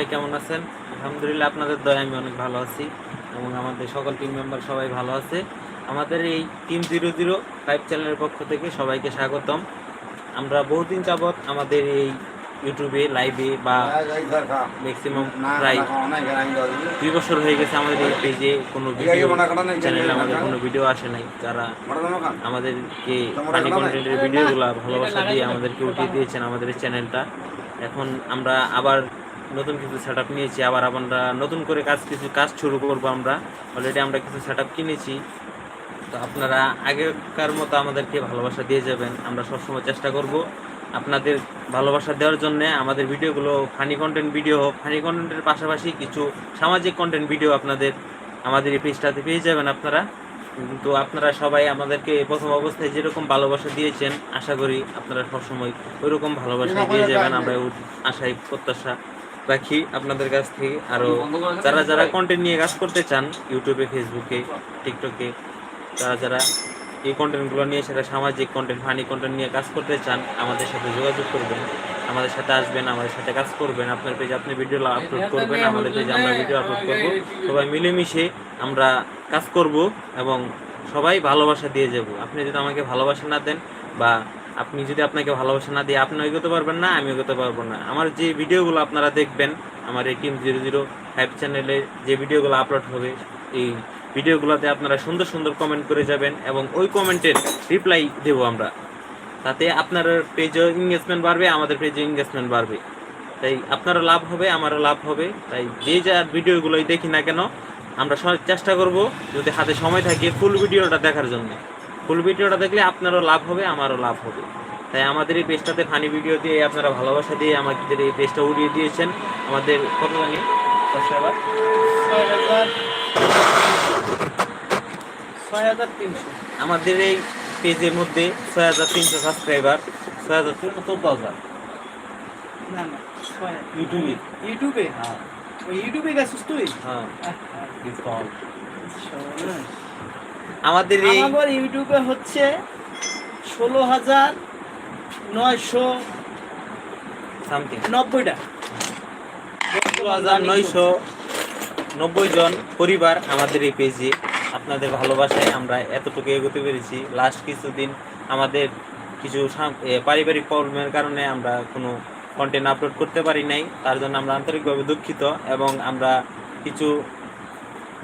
সবাই কেমন আছেন? আলহামদুলিল্লাহ, আপনাদের দয়া আমি অনেক ভালো আছি এবং আমাদের সকল টিম মেম্বার সবাই ভালো আছে। আমাদের এই টিম জিরো জিরো ফাইভ চ্যানেলের পক্ষ থেকে সবাইকে স্বাগতম। আমরা বহুদিন যাবৎ আমাদের এই ইউটিউবে লাইভে বা ম্যাক্সিমাম প্রায় দুই বছর হয়ে গেছে আমাদের এই পেজে কোনো ভিডিও চ্যানেলে আমাদের কোনো ভিডিও আসে নাই। যারা আমাদেরকে ফানি কন্টেন্টের ভিডিওগুলো ভালোবাসা দিয়ে আমাদেরকে উঠিয়ে দিয়েছেন আমাদের চ্যানেলটা এখন আমরা আবার নতুন কিছু সেট আপ নিয়েছি আবার আমরা নতুন করে কাজ কিছু কাজ শুরু করব আমরা। অলরেডি আমরা কিছু সেট আপ কিনেছি। তো আপনারা আগেকার মতো আমাদেরকে ভালোবাসা দিয়ে যাবেন। আমরা সবসময় চেষ্টা করব আপনাদের ভালোবাসা দেওয়ার জন্য আমাদের ভিডিওগুলো ফানি কন্টেন্ট ভিডিও হোক ফানি কন্টেন্টের পাশাপাশি কিছু সামাজিক কন্টেন্ট ভিডিও আপনাদের আমাদের এই পেজটাতে পেয়ে যাবেন আপনারা। কিন্তু আপনারা সবাই আমাদেরকে প্রথম অবস্থায় যেরকম ভালোবাসা দিয়েছেন আশা করি আপনারা সবসময় ওইরকম ভালোবাসা দিয়ে যাবেন। আমরা আশাই প্রত্যাশা রাখি আপনাদের কাছ থেকে। আরও যারা যারা কন্টেন্ট নিয়ে কাজ করতে চান ইউটিউবে ফেসবুকে টিকটকে যারা যারা এই কন্টেন্টগুলো নিয়ে সেটা সামাজিক কন্টেন্ট ফানি কন্টেন্ট নিয়ে কাজ করতে চান, আমাদের সাথে যোগাযোগ করবেন। আমাদের সাথে আসবেন, আমাদের সাথে কাজ করবেন। আপনার পেজে আপনি ভিডিও আপলোড করবেন, আমাদের পেজে আমরা ভিডিও আপলোড করব। সবাই মিলেমিশে আমরা কাজ করব এবং সবাই ভালোবাসা দিয়ে যাব। আপনি যদি আমাকে ভালোবাসা না দেন বা আপনি যদি আপনাকে ভালোবাসা না দিয়ে আপনি এগোতে পারবেন না, আমি এগোতে পারব না। আমার যে ভিডিওগুলো আপনারা দেখবেন, আমার এই টিম জিরো জিরো ফাইভ চ্যানেলে যে ভিডিওগুলো আপলোড হবে, এই ভিডিওগুলোতে আপনারা সুন্দর সুন্দর কমেন্ট করে যাবেন এবং ওই কমেন্টের রিপ্লাই দেব আমরা। তাতে আপনার পেজও এঙ্গেজমেন্ট বাড়বে, আমাদের পেজে এঙ্গেজমেন্ট বাড়বে। তাই আপনারও লাভ হবে, আমারও লাভ হবে। তাই যে যা ভিডিওগুলোই দেখি না কেন, আমরা চেষ্টা করব যদি হাতে সময় থাকে ফুল ভিডিওটা দেখার জন্য। ফুল ভিডিওটা দেখলে আপনারও লাভ হবে আমারও লাভ হবে। তাই আমাদের এই পেজটাতে ফানি ভিডিও দিয়ে আপনারা ভালোবাসা দিয়ে আমাদের এই পেজটা উড়িয়ে দিয়েছেন। আমাদের কত জানি? সাবস্ক্রাইবার ছয় হাজার তিনশো। আমাদের এই পেজের মধ্যে ছয় হাজার তিনশো সাবস্ক্রাইবার ছয় হাজার তিনশো চোদ্দ হাজার। না না ইউটিউবে। ইউটিউবে? হ্যাঁ। ইউটিউবে গেছিস তুই? হ্যাঁ। সর্বনাশ। আমাদের আমার ইউটিউবে হচ্ছে ষোলো হাজার নয়শো সামথিং। নব্বইটা। ষোলো হাজার নয়শো নব্বই জন পরিবার আমাদের এই পেজে আপনাদের ভালোবাসায় আমরা এতটুকু এগোতে পেরেছি। লাস্ট কিছুদিন আমাদের কিছু পারিবারিক প্রবলেমের কারণে আমরা কোনো কন্টেন্ট আপলোড করতে পারি নাই। তার জন্য আমরা আন্তরিকভাবে দুঃখিত এবং আমরা কিছু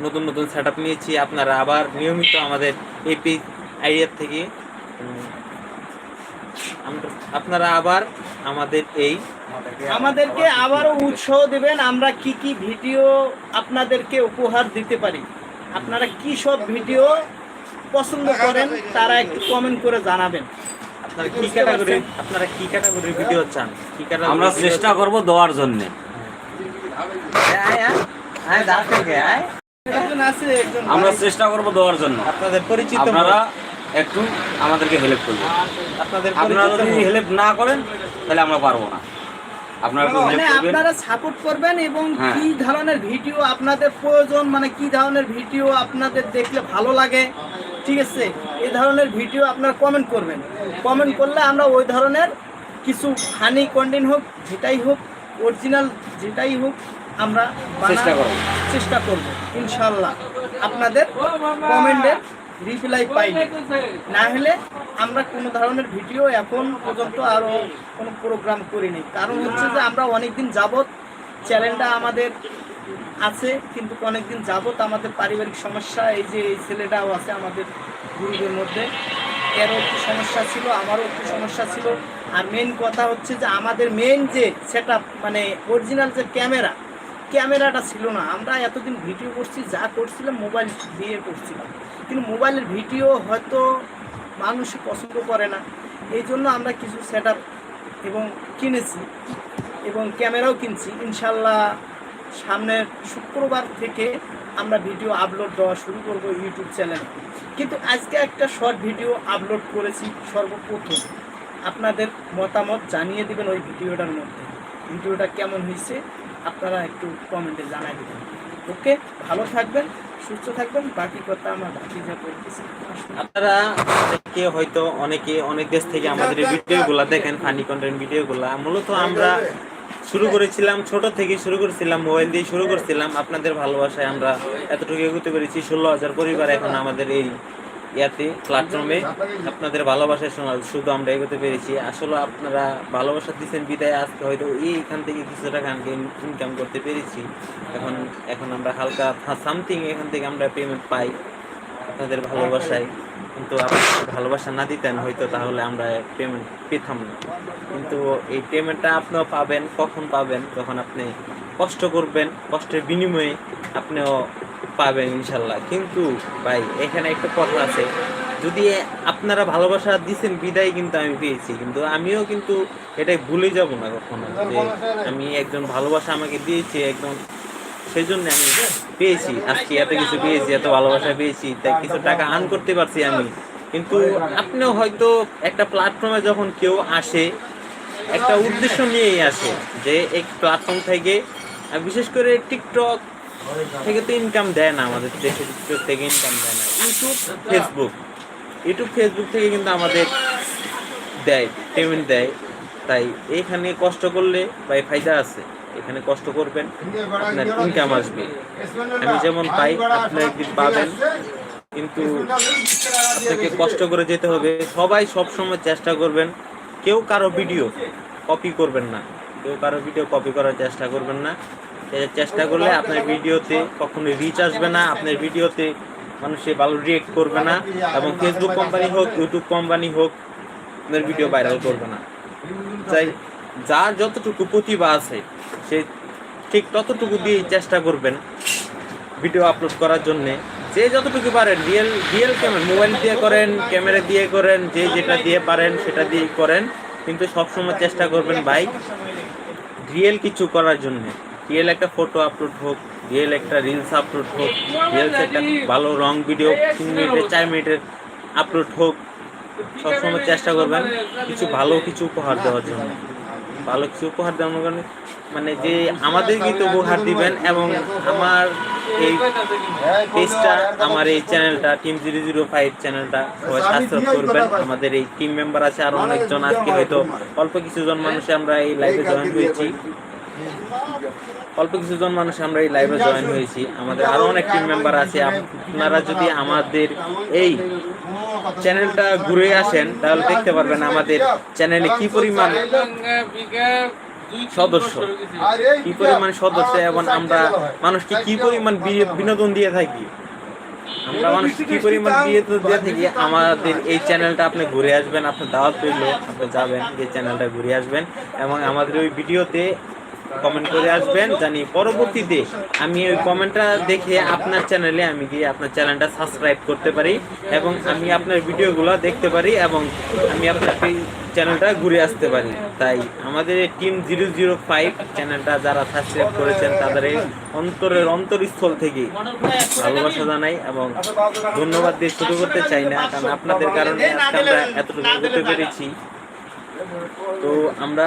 নতুন নতুন সেট আপ নিয়েছি। আপনারা আবার নিয়মিত আমাদের এই পেজ আইডিয়ার থেকে আপনারা আবার আমাদের এই আমাদেরকে আবারও উৎসাহ দেবেন আমরা কি কি ভিডিও আপনাদেরকে উপহার দিতে পারি। আপনারা কি সব ভিডিও পছন্দ করেন তারা একটু কমেন্ট করে জানাবেন। আপনারা কি ক্যাটাগরি আপনারা কি ক্যাটাগরির ভিডিও চান? কি ক্যাটাগরি আমরা চেষ্টা করব দেওয়ার জন্য। একজন আছে একজন আমরা চেষ্টা করব দেওয়ার জন্য। আপনাদের পরিচিত আপনারা একটু আমাদেরকে হেল্প করবেন আপনাদের আপনারা যদি হেল্প না করেন তাহলে আমরা পারব না। আপনারা একটু মানে করবেন। আপনারা সাপোর্ট করবেন এবং হ্যাঁ। কি ধরনের ভিডিও আপনাদের প্রয়োজন মানে কি ধরনের ভিডিও আপনাদের দেখলে ভালো লাগে ঠিক আছে? এই ধরনের ভিডিও আপনারা কমেন্ট করবেন। কমেন্ট করলে আমরা ওই ধরনের কিছু ফানি কন্টেন্ট হোক যেটাই হোক অরিজিনাল যেটাই হোক আমরা চেষ্টা করব। চেষ্টা করব। ইনশাল্লাহ। আপনাদের কমেন্টের রিপ্লাই পাইনি। না হলে আমরা কোনো ধরনের ভিডিও এখন পর্যন্ত আরও কোনো প্রোগ্রাম করিনি। কারণ হচ্ছে যে আমরা অনেকদিন যাবৎ চ্যানেলটা আমাদের আছে কিন্তু অনেকদিন যাবৎ আমাদের পারিবারিক সমস্যা এই যে এই ছেলেটাও আছে আমাদের গুরুদের মধ্যে। এরও একটু সমস্যা ছিল আমারও একটু সমস্যা ছিল। আর মেন কথা হচ্ছে যে আমাদের মেন যে সেট মানে অরিজিনাল যে ক্যামেরা ক্যামেরাটা ছিল না। আমরা এতদিন ভিডিও করছি, যা করছিলাম মোবাইল দিয়ে করছিলাম। কিন্তু মোবাইলের ভিডিও হয়তো মানুষ পছন্দ করে না। এই জন্য আমরা কিছু সেট এবং কিনেছি এবং ক্যামেরাও কিনছি। ইনশাল্লাহ সামনের শুক্রবার থেকে আমরা ভিডিও আপলোড দেওয়া শুরু করব ইউটিউব চ্যানেলে কিন্তু আজকে একটা শর্ট ভিডিও আপলোড করেছি সর্বপ্রথম। আপনাদের মতামত জানিয়ে দেবেন ওই ভিডিওটার মধ্যে। ভিডিওটা কেমন হয়েছে? আপনারা একটু কমেন্টে জানাই দেবেন। ওকে, ভালো থাকবেন, সুস্থ থাকবেন, বাকি কথা আমার বাকি যা বলতেছি আপনারা হয়তো, অনেকে অনেক দেশ থেকে আমাদের ভিডিওগুলো দেখেন ফানি কন্টেন্ট ভিডিওগুলো। মূলত আমরা শুরু করেছিলাম, ছোট থেকে শুরু করেছিলাম, মোবাইল দিয়ে শুরু করেছিলাম। আপনাদের ভালোবাসায় আমরা এতটুকু এগোতে পেরেছি। ষোলো হাজার পরিবার এখন আমাদের এই ইয়াতে প্ল্যাটফর্মে আপনাদের ভালোবাসার শোনা- শুধু আমরা এগোতে পেরেছি। আসলে আপনারা ভালোবাসা দিচ্ছেন বিদায়, আজকে হয়তো এইখান থেকে কিছু টাকা ইনকাম করতে পেরেছি। এখন এখন আমরা হালকা সামথিং এখান থেকে আমরা পেমেন্ট পাই। আপনাদের ভালোবাসায়। কিন্তু আপনি যদি ভালোবাসা না দিতেন, হয়তো তাহলে আমরা পেমেন্ট পেতাম না। কিন্তু এই পেমেন্টটা আপনিও পাবেন, কখন পাবেন, যখন আপনি কষ্ট করবেন, কষ্টের বিনিময়ে আপনিও পাবেন ইনশাল্লাহ। কিন্তু ভাই, এখানে একটা কথা আছে, যদি আপনারা ভালোবাসা দিচ্ছেন বিদায় কিন্তু আমি পেয়েছি। কিন্তু আমিও কিন্তু এটাই ভুলে যাব না কখনো যে আমি একজন ভালোবাসা আমাকে দিয়েছে একদম সেই জন্য আমি পেয়েছি। আজকে এত কিছু পেয়েছি, এত ভালোবাসা পেয়েছি, তাই কিছু টাকা আর্ন করতে পারছি আমি। কিন্তু আপনিও হয়তো একটা প্ল্যাটফর্মে যখন কেউ আসে, একটা উদ্দেশ্য নিয়েই আসে যে এই প্ল্যাটফর্ম থেকে বিশেষ করে টিকটক থেকে তো ইনকাম দেয় না, আমাদের দেশে টিকটক থেকে ইনকাম দেয় না। ইউটিউব ফেসবুক ইউটিউব ফেসবুক থেকে কিন্তু আমাদের দেয় পেমেন্ট দেয়। তাই এখানে কষ্ট করলে ভাই ফায়দা আছে। এখানে কষ্ট করবেন, আপনার ইনকাম আসবে। আমি যেমন পাই, আপনি একদিন পাবেন। কিন্তু আপনাকে কষ্ট করে যেতে হবে। সবাই সব সময় চেষ্টা করবেন, কেউ কারও ভিডিও কপি করবেন না। কেউ কারও ভিডিও কপি করার চেষ্টা করবেন না। চেষ্টা করলে আপনার ভিডিওতে কখনো রিচ আসবে না, আপনার ভিডিওতে মানুষে ভালো রিয়েক্ট করবে না। এবং ফেসবুক কোম্পানি হোক ইউটিউব কোম্পানি হোক, আপনার ভিডিও ভাইরাল করবে না। তাই যার যতটুকু প্রতিভা আছে, সে ঠিক ততটুকু দিয়েই চেষ্টা করবেন ভিডিও আপলোড করার জন্যে। যে যতটুকু পারেন রিয়েল রিয়েল ক্যামেরা মোবাইল দিয়ে করেন ক্যামেরা দিয়ে করেন, যে যেটা দিয়ে পারেন, সেটা দিয়ে করেন। কিন্তু সবসময় চেষ্টা করবেন বাইক রিয়েল কিছু করার জন্য। রিয়েল একটা ফটো আপলোড হোক রিয়েল একটা রিলস আপলোড হোক রিয়েলস একটা ভালো রং ভিডিও তিন মিনিটের চার মিনিটের আপলোড হোক, সবসময় চেষ্টা করবেন কিছু ভালো কিছু উপহার দেওয়ার জন্য। ভালো কিছু উপহার দেওয়ার কারণে মানে যে আমাদের কিন্তু উপহার দিবেন এবং আমার এই পেজটা, আমার এই চ্যানেলটা টিম জিরো জিরো ফাইভ চ্যানেলটা সাবস্ক্রাইব করবেন। আমাদের এই টিম মেম্বার আছে, আরও অনেকজন আজকে হয়তো অল্প কিছুজন মানুষে আমরা এই লাইভে জয়েন হয়েছি। অল্প কিছুজন মানুষ আমরা এই লাইভে জয়েন হয়েছি। আমাদের আরও অনেক টিম মেম্বার আছে। আপনারা যদি আমাদের এই চ্যানেলটা ঘুরে আসেন, তাহলে দেখতে পারবেন আমাদের চ্যানেলে কি পরিমাণ সদস্য, কি পরিমাণ সদস্য এবং আমরা মানুষকে কি পরিমাণ বিনোদন দিয়ে থাকি। আমরা মানুষকে কি পরিমাণ বিনোদন দিয়ে থাকি, আমাদের এই চ্যানেলটা আপনি ঘুরে আসবেন, আপনার দাওয়াত পেল আপনি যাবেন, এই চ্যানেলটা ঘুরে আসবেন এবং আমাদের ওই ভিডিওতে কমেন্ট করে আসবেন, জানি পরবর্তীতে আমি ওই কমেন্টটা দেখে আপনার চ্যানেলে আমি গিয়ে আপনার চ্যানেলটা সাবস্ক্রাইব করতে পারি এবং আমি আপনার ভিডিওগুলো দেখতে পারি এবং আমি আপনার চ্যানেলটা ঘুরে আসতে পারি। তাই আমাদের টিম জিরো জিরো ফাইভ চ্যানেলটা যারা সাবস্ক্রাইব করেছেন, তাদের অন্তরের অন্তরস্থল থেকে ভালোবাসা জানাই এবং ধন্যবাদ দিয়ে শুরু করতে চাই না, কারণ আপনাদের কারণে আজকে আমরা এতটুকু করতে পেরেছি। তো আমরা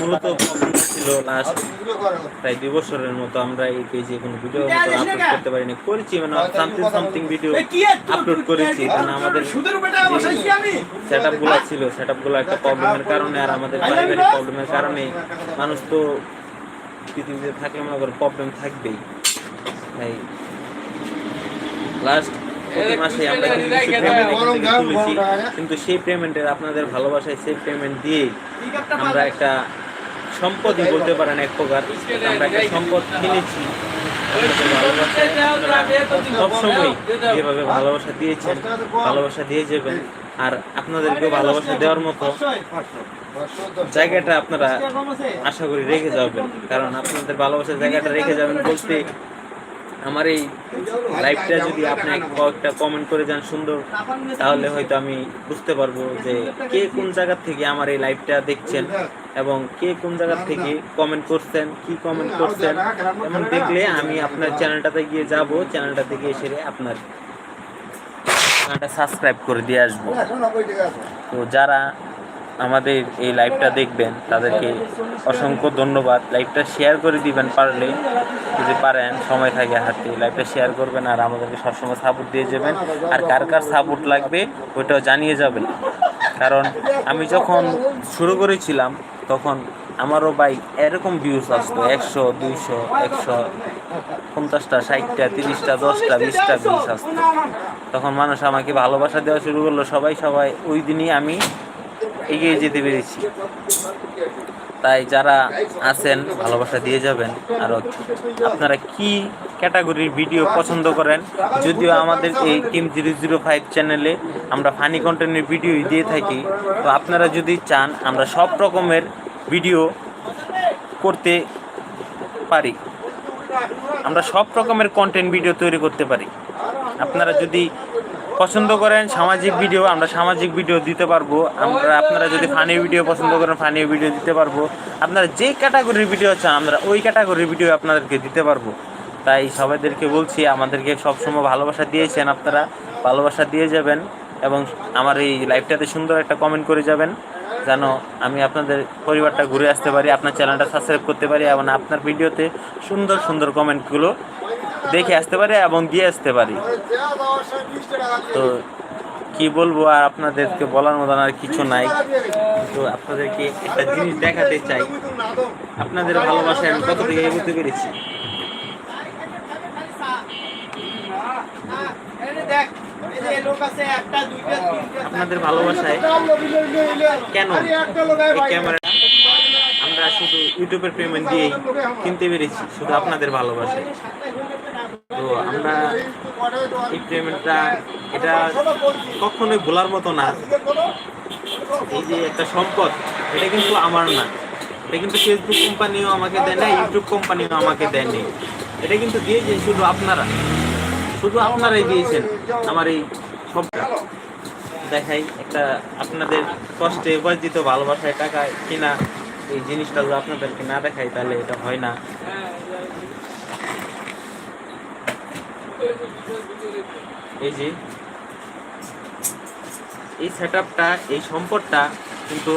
মূলত ছিল লাস্ট প্রায় দুই বছরের মতো আমরা এই পেজে কোনো ভিডিও আপলোড করতে পারিনি করেছি মানে সামথিং সামথিং ভিডিও আপলোড করেছি কারণ আমাদের সেট আপগুলো ছিল সেট আপগুলো একটা প্রবলেমের কারণে আর আমাদের পারিবারিক প্রবলেমের কারণে মানুষ তো পৃথিবীতে থাকলে মনে করো প্রবলেম থাকবেই। তাই লাস্ট প্রতি মাসে আমরা কিছু পেমেন্ট তুলেছি। কিন্তু সেই পেমেন্টের আপনাদের ভালোবাসায় সেই পেমেন্ট দিয়ে আমরা একটা সম্পদই বলতে পারেন এক প্রকার। আমরা একটা সম্পদ কিনেছি। সবসময় যেভাবে ভালোবাসা দিয়েছেন ভালোবাসা দিয়ে যাবেন। আর আপনাদেরকেও ভালোবাসা দেওয়ার মতো জায়গাটা আপনারা আশা করি রেখে যাবেন। কারণ আপনাদের ভালোবাসার জায়গাটা রেখে যাবেন বলতে আমার এই লাইভটা যদি আপনি কয়েকটা কমেন্ট করে যান সুন্দর, তাহলে হয়তো আমি বুঝতে পারব যে কে কোন জায়গার থেকে আমার এই লাইভটা দেখছেন এবং কে কোন জায়গার থেকে কমেন্ট করছেন, কি কমেন্ট করছেন এমন দেখলে আমি আপনার চ্যানেলটাতে গিয়ে যাব চ্যানেলটা থেকে এসে আপনার সাবস্ক্রাইব করে দিয়ে আসব। তো যারা আমাদের এই লাইভটা দেখবেন। তাদেরকে অসংখ্য ধন্যবাদ। লাইভটা শেয়ার করে দিবেন পারলে, যদি পারেন, সময় থাকে হাতে লাইভটা শেয়ার করবেন আর আমাদেরকে সবসময় সাপোর্ট দিয়ে যাবেন। আর কার কার সাপোর্ট লাগবে, ওইটাও জানিয়ে যাবেন। কারণ আমি যখন শুরু করেছিলাম, তখন আমারও বাইক এরকম ভিউজ আসতো। একশো, দুইশো, একশো পঞ্চাশটা, ষাটটা, তিরিশটা, দশটা, বিশটা ভিউজ আসতো। তখন মানুষ আমাকে ভালোবাসা দেওয়া শুরু করল। সবাই সবাই ওই দিনই আমি এগিয়ে যেতে পেরেছি। তাই যারা আছেন, ভালোবাসা দিয়ে যাবেন। আর আপনারা কি ক্যাটাগরির ভিডিও পছন্দ করেন, যদিও আমাদের এই টিম জিরো জিরো ফাইভ চ্যানেলে আমরা ফানি কন্টেন্টের ভিডিও দিয়ে থাকি, তো আপনারা যদি চান, আমরা সব রকমের ভিডিও করতে পারি। আমরা সব রকমের কন্টেন্ট ভিডিও তৈরি করতে পারি। আপনারা যদি পছন্দ করেন সামাজিক ভিডিও, আমরা সামাজিক ভিডিও দিতে পারব। আমরা, আপনারা যদি ফানি ভিডিও পছন্দ করেন ফানি ভিডিও দিতে পারব। আপনারা যে ক্যাটাগরির ভিডিও চান, আমরা ওই ক্যাটাগরির ভিডিও আপনাদেরকে দিতে পারব। তাই সবাইদেরকে বলছি, আমাদেরকে সবসময় ভালোবাসা দিয়েছেন আপনারা, ভালোবাসা দিয়ে যাবেন এবং আমার এই লাইভটাতে সুন্দর একটা কমেন্ট করে যাবেন, যেন আমি আপনাদের পরিবারটা ঘুরে আসতে পারি, আপনার চ্যানেলটা সাবস্ক্রাইব করতে পারি এবং আপনার ভিডিওতে সুন্দর সুন্দর কমেন্টগুলো দেখে আসতে পারি এবং দিয়ে আসতে পারি। তো কি বলব আর আপনাদেরকে বলার মতন আর কিছু নাই। তো আপনাদেরকে একটা জিনিস দেখাতে চাই। আপনাদের ভালোবাসায় আমি কত থেকে এগোতে পেরেছি? আপনাদের ভালোবাসায় কেন ক্যামেরা আমরা শুধু ইউটিউবের পেমেন্ট দিয়েই কিনতে পেরেছি, শুধু আপনাদের ভালোবাসায়। তো আমরা এই পেমেন্টটা এটা কখনোই ভোলার মতো না। এই যে একটা সম্পদ, এটা কিন্তু আমার না। এটা কিন্তু ফেসবুক কোম্পানিও আমাকে দেয় না ইউটিউব কোম্পানিও আমাকে দেয়নি এটা কিন্তু দিয়েছে শুধু আপনারা। শুধু আপনারাই দিয়েছেন আমার এই সবটা। দেখাই একটা আপনাদের কষ্টে উপার্জিত ভালোবাসায় টাকা কিনা, এই জিনিসটা যদি আপনাদেরকে না দেখাই তাহলে এটা হয় না। এই যে এই সেট এই সম্পদটা কিন্তু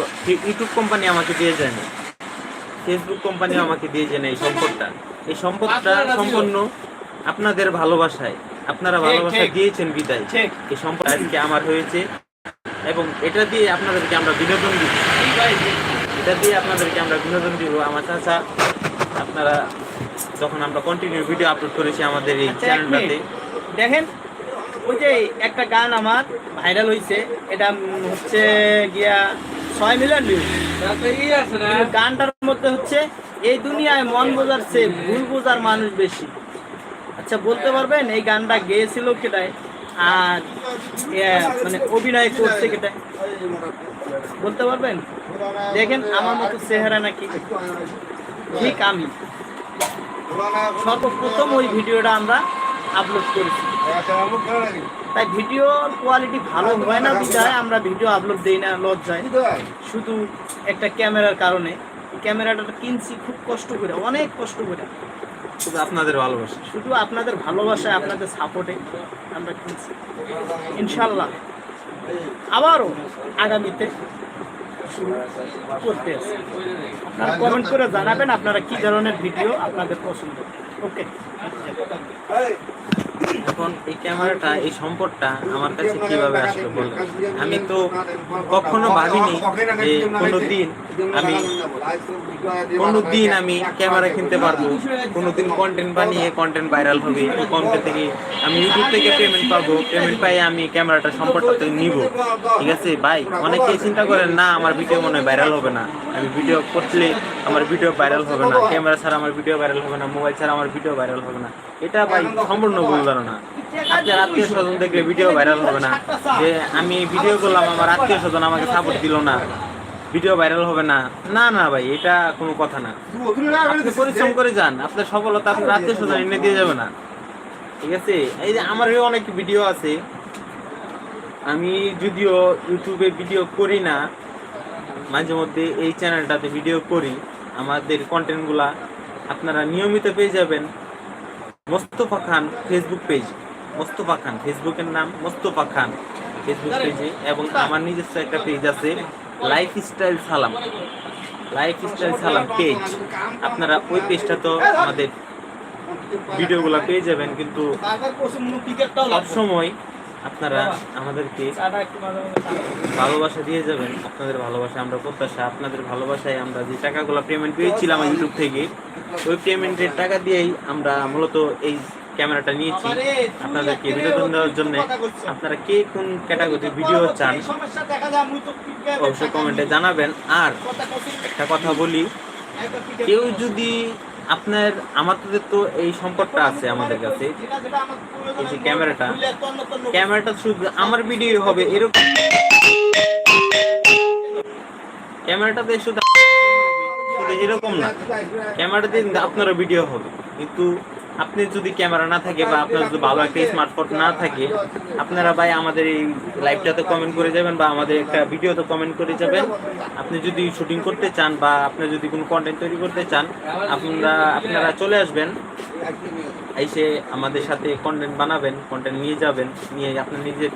ইউটিউব কোম্পানি আমাকে দিয়ে যায় না। ফেসবুক কোম্পানি আমাকে দিয়ে যায় না এই সম্পদটা। এই সম্পদটা সম্পূর্ণ আপনাদের ভালোবাসায় আপনারা ভালোবাসা দিয়েছেন বিদায়। এই সম্পদ আজকে আমার হয়েছে এবং এটা দিয়ে আপনাদেরকে আমরা বিনোদন দিব। এটা দিয়ে আপনাদেরকে আমরা বিনোদন দিব। আমার চাচা আপনারা যখন আমরা কন্টিনিউ ভিডিও আপলোড করেছি আমাদের এই চ্যানেলটাতে দেখেন ওই যে একটা গান আমার ভাইরাল হয়েছে এটা হচ্ছে গিয়া ছয় মিলিয়ন ভিউজ গানটার মধ্যে হচ্ছে এই দুনিয়ায় মন বোঝার চেয়ে ভুল বোঝার মানুষ বেশি। আচ্ছা বলতে পারবেন এই গানটা গেয়েছিল কেটায় আর মানে অভিনয় করছে কেটায় বলতে পারবেন? দেখেন আমার মতো চেহারা নাকি। ঠিক আমি। সর্বপ্রথম ওই ভিডিওটা আমরা আপলোড করেছি। তাই ভিডিওর কোয়ালিটি ভালো হয় না বিধায় আমরা ভিডিও আপলোড দেই না লজ্জায়। শুধু একটা ক্যামেরার কারণে। ক্যামেরাটা কিনছি খুব কষ্ট করে অনেক কষ্ট করে। শুধু আপনাদের ভালোবাসা। শুধু আপনাদের ভালোবাসায় আপনাদের সাপোর্টে আমরা কিনছি। ইনশাল্লাহ। আবারও আগামীতে করতে আছে কমেন্ট করে জানাবেন আপনারা কি ধরনের ভিডিও আপনাদের পছন্দ। ওকে এখন এই ক্যামেরাটা, এই সম্পদটা আমার কাছে কীভাবে আসলো বলুন? আমি তো কখনো ভাবিনি যে কোনো দিন আমি কোনো দিন আমি ক্যামেরা কিনতে পারব। কোনো দিন কন্টেন্ট বানিয়ে কন্টেন্ট ভাইরাল হবে। কন্টেন্ট থেকে আমি ইউটিউব থেকে পেমেন্ট পাবো। পেমেন্ট পাই আমি ক্যামেরাটা সম্পদটা থেকে নিব। ঠিক আছে? ভাই অনেকে চিন্তা করেন, না, আমার ভিডিও মনে হয় ভাইরাল হবে না। আমি ভিডিও করলে আমার ভিডিও ভাইরাল হবে না। ক্যামেরা ছাড়া আমার ভিডিও ভাইরাল হবে না। মোবাইল ছাড়া আমার ভিডিও ভাইরাল হবে না। এটা ভাই সম্পূর্ণ ভুল ধারণা। আপনার আত্মীয় স্বজন দেখলে ভিডিও ভাইরাল হবে না। যে আমি ভিডিও করলাম, আমার আত্মীয় স্বজন আমাকে সাপোর্ট দিল না। ভিডিও ভাইরাল হবে না। না না ভাই, এটা কোনো কথা না। আপনি পরিশ্রম করে যান, আপনার সফলতা আপনার আত্মীয় স্বজন এনে দিয়ে যাবে না। ঠিক আছে? এই যে আমার অনেক ভিডিও আছে। আমি যদিও ইউটিউবে ভিডিও করি না, মাঝে মধ্যে এই চ্যানেলটাতে ভিডিও করি। আমাদের কন্টেন্টগুলা আপনারা নিয়মিত পেয়ে যাবেন। মোস্তফা খান ফেসবুক পেজ মোস্তফা খান ফেসবুকের নাম মোস্তফা খান ফেসবুক পেজে এবং আমার নিজস্ব একটা পেজ আছে lifestyle Salam lifestyle Salam page আপনারা ওই পেজটা তো আমাদের ভিডিওগুলো পেয়ে যাবেন কিন্তু সবসময় আপনারা আমাদেরকে খান। ভালোবাসা দিয়ে যাবেন। আপনাদের ভালোবাসা আমরা প্রত্যাশা। আপনাদের ভালোবাসায় আমরা যে টাকাগুলো পেমেন্ট পেয়েছিলাম ইউটিউব থেকে ওই পেমেন্টের টাকা দিয়েই আমরা মূলত এই ক্যামেরাটা নিয়েছি। আপনাদেরকে বিনোদন দেওয়ার জন্য আপনারা কে কোন ক্যাটাগরির ভিডিও চান অবশ্যই কমেন্টে জানাবেন। আর একটা কথা বলি কেউ যদি আপনার আমাদের তো এই সম্পদটা আছে আমাদের কাছে এই যে ক্যামেরাটা, ক্যামেরাটা শুধু আমার ভিডিও হবে এরকম ক্যামেরাটাতে শুধু শুধু এরকম না ক্যামেরা দিয়ে আপনারও ভিডিও হবে কিন্তু আপনি যদি ক্যামেরা না থাকে বা আপনার যদি ভালো একটা স্মার্টফোন না থাকে, আপনারা ভাই আমাদের এই লাইভটাতে কমেন্ট করে যাবেন বা আমাদের একটা ভিডিওতে কমেন্ট করে যাবেন। আপনি যদি শুটিং করতে চান বা আপনি যদি কোনো কন্টেন্ট তৈরি করতে চান, আপনারা আপনারা চলে আসবেন। এসে আমাদের সাথে কন্টেন্ট বানাবেন কন্টেন্ট নিয়ে যাবেন, নিয়ে আপনার নিজের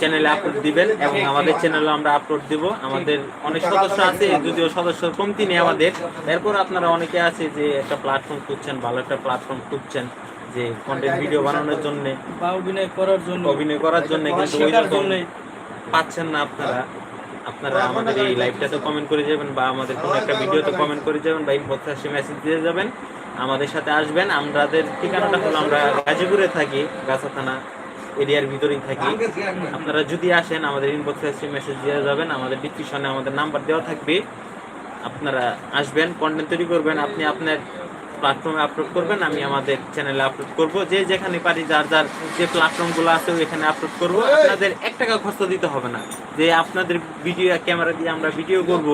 চ্যানেলে আপলোড দিবেন এবং আমাদের চ্যানেলে আমরা আপলোড দিব। আমাদের অনেক সদস্য আছে যদিও সদস্য কমতি নেই আমাদের। এরপর আপনারা অনেকে আছে যে একটা প্ল্যাটফর্ম খুঁজছেন ভালো একটা প্ল্যাটফর্ম খুঁজছেন যে কন্টেন্ট ভিডিও বানানোর জন্য বা অভিনয় করার জন্য। অভিনয় করার জন্য কিন্তু জন্য। পাচ্ছেন না আপনারা। আপনারা আমাদের এই লাইভটাতে কমেন্ট করে যাবেন বা আমাদের কোনো একটা ভিডিওতে কমেন্ট করে যাবেন বা ইনবক্সে এসে মেসেজ দিয়ে যাবেন। আমাদের সাথে আসবেন। আমাদের ঠিকানাটা হলো আমরা গাজীপুরে থাকি গাছা থানা এরিয়ার ভিতরেই থাকি। আপনারা যদি আসেন আমাদের ইনবক্সে এসে মেসেজ দিয়ে যাবেন আমাদের ডিসক্রিপশনে আমাদের নাম্বার দেওয়া থাকবে। আপনারা আসবেন কন্টেন্ট তৈরি করবেন আপনি আপনার প্ল্যাটফর্মে আপলোড করবেন আমি আমাদের চ্যানেলে আপলোড করব। যে যেখানে পারি যার যার যে প্ল্যাটফর্মগুলো আছে ওইখানে আপলোড করব। আপনাদের এক টাকা খরচ দিতে হবে না। যে আপনাদের ভিডিও ক্যামেরা দিয়ে আমরা ভিডিও করব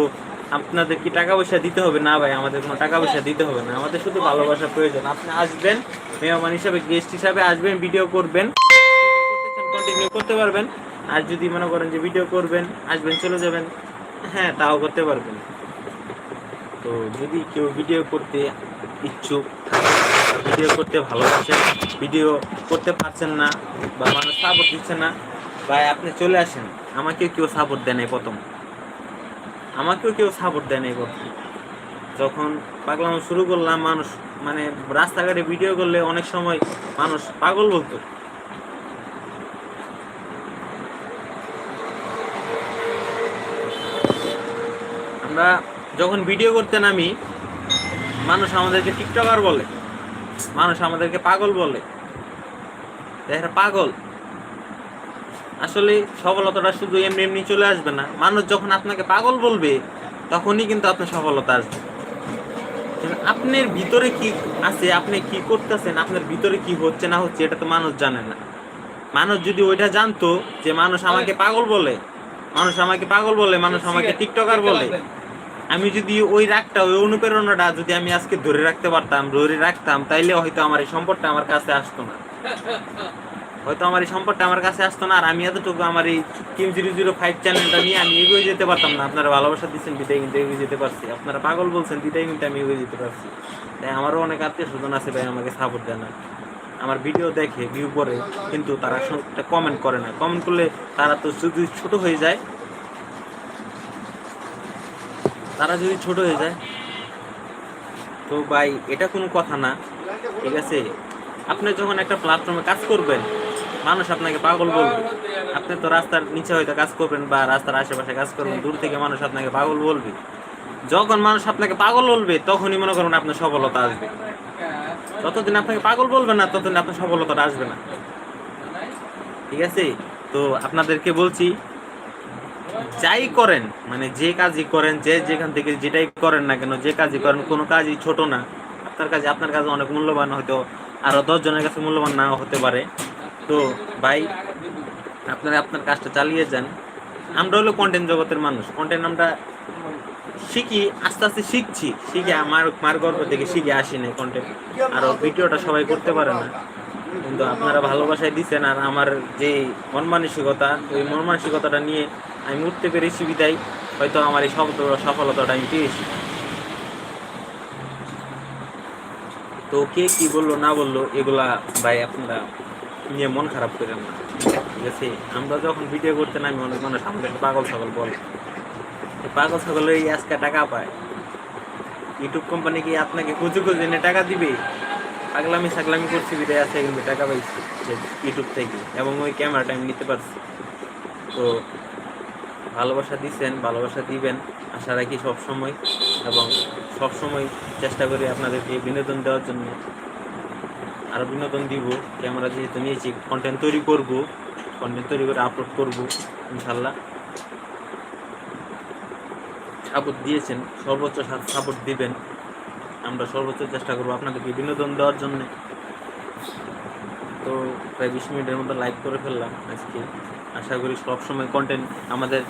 আপনাদের কি টাকা পয়সা দিতে হবে? না ভাই আমাদের কোনো টাকা পয়সা দিতে হবে না। আমাদের শুধু ভালোবাসা প্রয়োজন। আপনি আসবেন মেহমান হিসাবে গেস্ট হিসাবে আসবেন ভিডিও করবেন। কন্টিনিউ করতে পারবেন। আর যদি মনে করেন যে ভিডিও করবেন, আসবেন, চলে যাবেন হ্যাঁ তাও করতে পারবেন। তো যদি কেউ ভিডিও করতে ইচ্ছুক ভিডিও করতে ভালোবাসেন ভিডিও করতে পারছেন না, বা মানুষ সাপোর্ট দিচ্ছে না ভাই আপনি চলে আসেন, আমাকেও কেউ সাপোর্ট দেয় নাই প্রথম। আমাকেও কেউ সাপোর্ট দেয় নাই প্রথম। যখন পাগলাম শুরু করলাম, মানুষ মানে রাস্তাঘাটে ভিডিও করলে অনেক সময় মানুষ পাগল বলতো। আমরা যখন ভিডিও করতে নামি মানুষ আমাদেরকে টিকটকার বলে মানুষ আমাদেরকে পাগল বলে। দেখা পাগল। আসলে সফলতাটা শুধু এমনি এমনি চলে আসবে না। মানুষ যখন আপনাকে পাগল বলবে তখনই কিন্তু আপনার সফলতা আসবে। আপনার ভিতরে কি আছে আপনি কি করতেছেন আপনার ভিতরে কি হচ্ছে না হচ্ছে এটা তো মানুষ জানে না। মানুষ যদি ওইটা জানতো যে মানুষ আমাকে পাগল বলে মানুষ আমাকে পাগল বলে মানুষ আমাকে টিকটকার বলে আমি যদি ওই রাগটা, ওই অনুপ্রেরণাটা যদি আমি আজকে ধরে রাখতে পারতাম, ধরে রাখতাম, তাইলে হয়তো আমার এই সম্পদটা আমার কাছে আসতো না। হয়তো আমার এই সম্পদটা আমার কাছে আসতো না, আর আমি এতটুকু আমার এই কিম জিরো জিরো ফাইভ চ্যানেলটা নিয়ে আমি এগিয়ে যেতে পারতাম না। আপনারা ভালোবাসা দিচ্ছেন, বিদায় কিন্তু এগিয়ে যেতে পারছি। আপনারা পাগল বলছেন, বিদায় কিন্তু আমি এগিয়ে যেতে পারছি। তাই আমারও অনেক আত্মীয় স্বজন আছে ভাই, আমাকে সাপোর্ট দেয় না। আমার ভিডিও দেখে ভিউ করে, কিন্তু তারা কমেন্ট করে না। কমেন্ট করলে তারা তো যদি ছোট হয়ে যায় তারা যদি ছোট হয়ে যায়, তো ভাই, এটা কোনো কথা না। ঠিক আছে? আপনি যখন একটা প্ল্যাটফর্মে কাজ করবেন, মানুষ আপনাকে পাগল বলবে। আপনি তো রাস্তার নিচে হয়তো কাজ করবেন বা রাস্তার আশেপাশে কাজ করবেন, দূর থেকে মানুষ আপনাকে পাগল বলবে। যখন মানুষ আপনাকে পাগল বলবে, তখনই মনে করুন আপনার সফলতা আসবে। যতদিন আপনাকে পাগল বলবে না, ততদিন আপনার সফলতাটা আসবে না। ঠিক আছে? তো আপনাদেরকে বলছি যাই করেন মানে যে কাজই করেন, যে যেখান থেকে যেটাই করেন না কেন, যে কাজই করেন, কোনো কাজই ছোট না। আপনার কাছে আপনার কাছে অনেক মূল্যবান হয়তো, আরও দশ জনের কাছে মূল্যবান নাও হতে পারে। তো ভাই, আপনারা আপনার কাজটা চালিয়ে যান। আমরা হলো কন্টেন্ট জগতের মানুষ। কন্টেন্ট আমরা শিখি, আস্তে আস্তে শিখছি। শিখে আমার, মার গর্ব থেকে শিখে আসি না কন্টেন্ট আর ভিডিওটা সবাই করতে পারে না। কিন্তু আপনারা ভালোবাসায় দিচ্ছেন আর আমার যে মন মানসিকতা ওই মন মানসিকতাটা নিয়ে আমি উঠতে পেরেছি বিদায়। হয়তো আমার এই শব্দ সফলতাটা আমি পেয়েছি। তো কে কি বলল, না বলল, এগুলা ভাই আপনারা নিয়ে মন খারাপ করেন না। ঠিক আছে? আমরা যখন ভিডিও করতে নামি, অনেক মানুষ আমাদের পাগল ছাগল বলে। পাগল ছাগল এই আজকে টাকা পায়। ইউটিউব কোম্পানি কি আপনাকে খুঁজে খুঁজে এনে টাকা দিবে? পাগলামি সাগলামি করছি, বিদায় আছে কিন্তু টাকা পাইছি ইউটিউব থেকে। এবং ওই ক্যামেরাটা আমি নিতে পারছি। তো ভালোবাসা দিচ্ছেন ভালোবাসা দিবেন, আশা রাখি সব সময় এবং সব সময় চেষ্টা করি আপনাদেরকে বিনোদন দেওয়ার জন্য। আরও বিনোদন দিব, ক্যামেরা যেহেতু নিয়েছি কন্টেন্ট তৈরি করব কন্টেন্ট তৈরি করে আপলোড করব, ইনশাল্লাহ। সাপোর্ট দিয়েছেন, সর্বোচ্চ সাপোর্ট দিবেন। আমরা সর্বোচ্চ চেষ্টা করব আপনাদেরকে বিনোদন দেওয়ার জন্য। তো প্রায় বিশ মিনিটের মতো লাইক করে ফেললাম আজকে। আশা করি সব সময় কন্টেন্ট আমাদের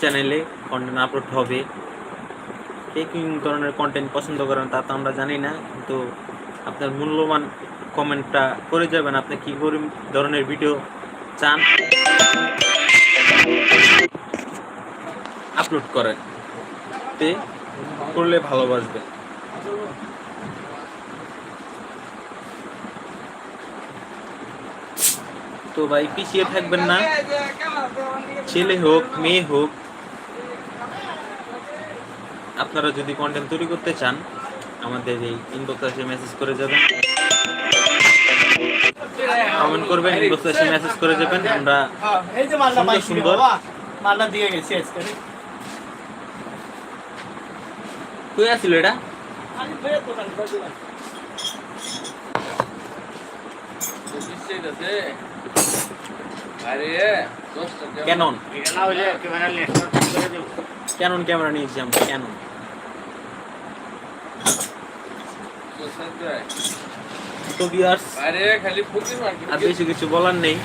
চ্যানেলে কন্টেন্ট আপলোড হবে। কে কি ধরনের কন্টেন্ট পছন্দ করেন তা তো আমরা জানি না, কিন্তু আপনার মূল্যবান কমেন্টটা করে যাবেন। আপনি কী ধরনের ভিডিও চান? আপলোড করেন। তে করলে ভালোবাসবে। তো ভাই পিছিয়ে থাকবেন না। ছেলে হোক, মেয়ে হোক আপনারা যদি কন্টেন্ট তৈরি করতে চান আমাদের এই ইনবক্সে এসে মেসেজ করে যাবেন কমেন্ট করবেন ইনবক্সে এসে মেসেজ করে যাবেন আমরা এই যে মালটা সুন্দর সুন্দর। মালটা দিয়ে গেছি আজকে। কই আছিল এটা। ক্যানন ক্যানন ক্যামেরা নিয়েছি আমরা ক্যানন তো ভিউয়ার্স আরে বেশি কিছু বলার নেই।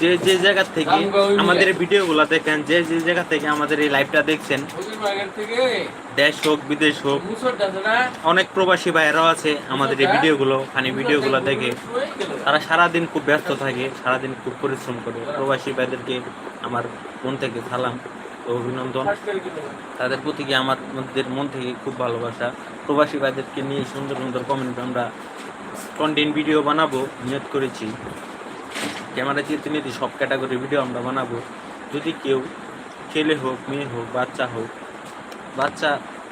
যে যে জায়গা থেকে আমাদের ভিডিওগুলো দেখেন যে যে জায়গা থেকে আমাদের এই লাইভটা দেখছেন দেশ হোক বিদেশ হোক অনেক প্রবাসী ভাইয়েরাও আছে আমাদের এই ভিডিওগুলো ফানি ভিডিওগুলো দেখে। তারা সারাদিন খুব ব্যস্ত থাকে সারাদিন খুব পরিশ্রম করে। প্রবাসী ভাইদেরকে আমার মন থেকে সালাম। অভিনন্দন। তাদের প্রতি কি আমার মন থেকে খুব ভালোবাসা? প্রবাসী ভাইদেরকে নিয়ে সুন্দর সুন্দর কমেন্ট আমরা কন্টেন্ট ভিডিও বানাবো নিয়ত করেছি। ক্যামেরা চিত্র নিয়ে সব ক্যাটাগরির ভিডিও আমরা বানাবো। যদি কেউ ছেলে হোক, মেয়ে হোক, বাচ্চা হোক, বাচ্চা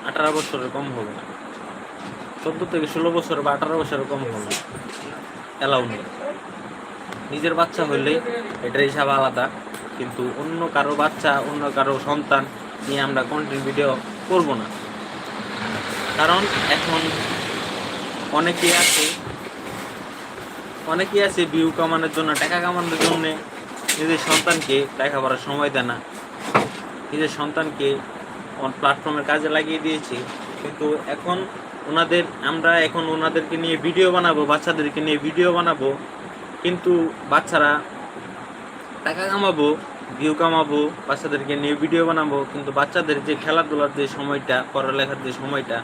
আঠারো বছরের কম হবে না। চোদ্দ থেকে ষোলো বছর বা আঠারো বছরের কম হবে না। অ্যালাউ নেই। নিজের বাচ্চা হলে এটার হিসাব আলাদা। কিন্তু অন্য কারও বাচ্চা, অন্য কারও সন্তান নিয়ে আমরা কন্টেন্ট ভিডিও করব না। কারণ এখন অনেকে আছে, অনেকেই আছে ভিউ কামানোর জন্য, টাকা কামানোর জন্যে নিজের সন্তানকে লেখাপড়ার সময় দেয় না। নিজের সন্তানকে প্ল্যাটফর্মের কাজে লাগিয়ে দিয়েছে। কিন্তু এখন ওনাদের, আমরা এখন ওনাদেরকে নিয়ে ভিডিও বানাবো, বাচ্চাদেরকে নিয়ে ভিডিও বানাবো। কিন্তু বাচ্চারা টাকা কামাবো ভিউ কামাবো, বাচ্চাদেরকে নিয়ে ভিডিও বানাবো, কিন্তু বাচ্চাদের যে খেলাধুলার যে সময়টা, পড়ালেখার যে সময়টা,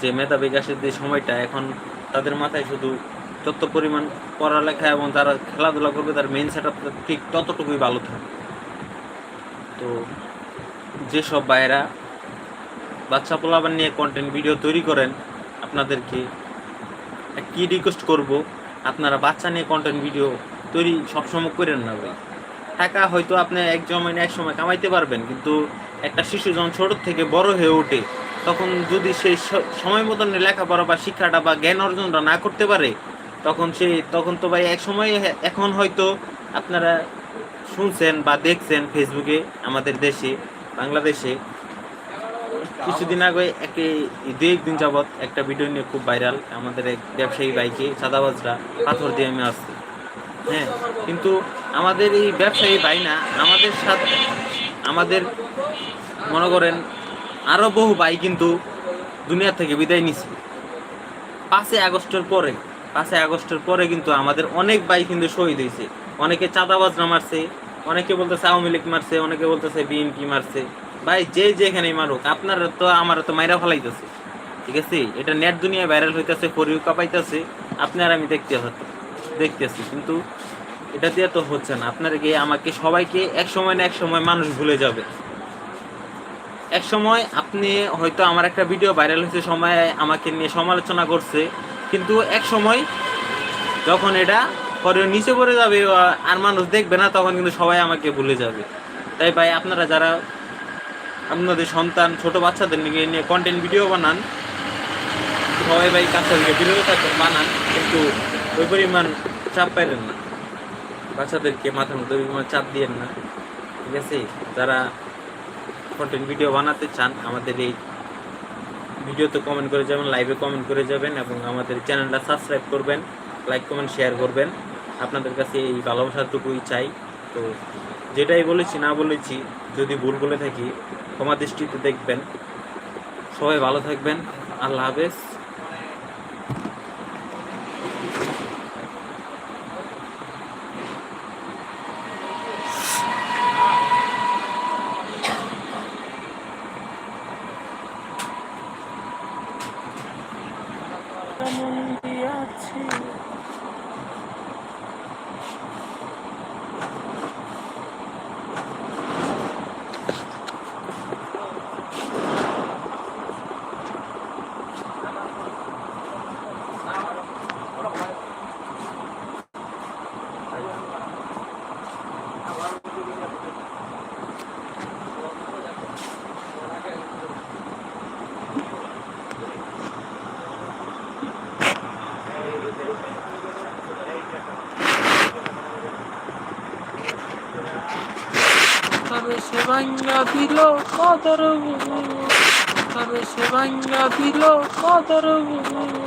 যে মেধা বিকাশের যে সময়টা, এখন তাদের মাথায় শুধু তত পরিমাণ পড়ালেখা এবং তারা খেলাধুলা করবে, তার মেইন সেট ঠিক ততটুকুই ভালো থাকে। তো যেসব ভাইয়েরা বাচ্চা পোলাবার নিয়ে কন্টেন্ট ভিডিও তৈরি করেন, আপনাদেরকে কি রিকোয়েস্ট করব, আপনারা বাচ্চা নিয়ে কন্টেন্ট ভিডিও তৈরি সবসময় করেন না ভাই। টাকা হয়তো আপনি এক সময় এক সময় কামাইতে পারবেন, কিন্তু একটা শিশু যখন ছোট থেকে বড় হয়ে ওঠে, তখন যদি স- সময় মতন লেখাপড়া বা শিক্ষাটা বা জ্ঞান অর্জনটা না করতে পারে, তখন সে, তখন তো ভাই এক সময় এখন হয়তো আপনারা শুনছেন বা দেখছেন ফেসবুকে আমাদের দেশে, বাংলাদেশে। কিছুদিন আগে একে, দুই একদিন যাবৎ একটা ভিডিও নিয়ে খুব ভাইরাল আমাদের এক ব্যবসায়ী বাইকে সাদাবাজরা পাথর দিয়ে আমি আসছি। হ্যাঁ কিন্তু আমাদের এই ব্যবসায়ী ভাই না, আমাদের সাথে আমাদের মনে করেন আরও বহু ভাই কিন্তু দুনিয়া থেকে বিদায় নিছে। পাঁচই আগস্টের পরে, পাঁচই আগস্টের পরে কিন্তু আমাদের অনেক ভাই কিন্তু শহীদ হয়েছে অনেকে চাঁদাবাজরা মারছে, অনেকে বলতেছে আওয়ামী লীগ মারছে, অনেকে বলতেছে বিএনপি মারছে। ভাই, যে যেখানেই মারুক, আপনার তো আমার তো মাইরা ফেলাইতেছে। ঠিক আছে? এটা নেট দুনিয়ায় ভাইরাল হইতেছে ফরিউ কাপাইতেছে আপনার আমি দেখতে দেখতেছি। কিন্তু এটা দিয়ে তো হচ্ছে না। আপনারা কি আমাকে সবাইকে এক সময় না এক সময় মানুষ ভুলে যাবে। এক সময় আপনি হয়তো আমার একটা ভিডিও ভাইরাল হয়েছে, সময় আমাকে নিয়ে সমালোচনা করছে। কিন্তু এক সময় যখন এটা পরে নিচে পড়ে যাবে আর মানুষ দেখবে না, তখন কিন্তু সবাই আমাকে ভুলে যাবে। তাই ভাই, আপনারা যারা আপনাদের সন্তান, ছোট বাচ্চাদের নিয়ে কন্টেন্ট ভিডিও বানান, সবাই ভাই কাছ বিরত বানান, কিন্তু ওই পরিমাণ চাপ পাইলেন না। বাচ্চাদেরকে মাথার মধ্যে চাপ দিয়েন না। ঠিক আছে? যারা কন্টেন্ট ভিডিও বানাতে চান, আমাদের এই ভিডিওতে কমেন্ট করে যাবেন লাইভে কমেন্ট করে যাবেন এবং আমাদের চ্যানেলটা সাবস্ক্রাইব করবেন লাইক কমেন্ট শেয়ার করবেন। আপনাদের কাছে এই ভালোবাসাটুকুই চাই। তো যেটাই বলেছি, না বলেছি, যদি ভুল বলে থাকি, ক্ষমা দৃষ্টিতে দেখবেন। সবাই ভালো থাকবেন। আল্লাহ হাফেজ। সে ভাঙ্গা দিল কদর তবে সে ভাঙ্গা দিল কদর আব্বু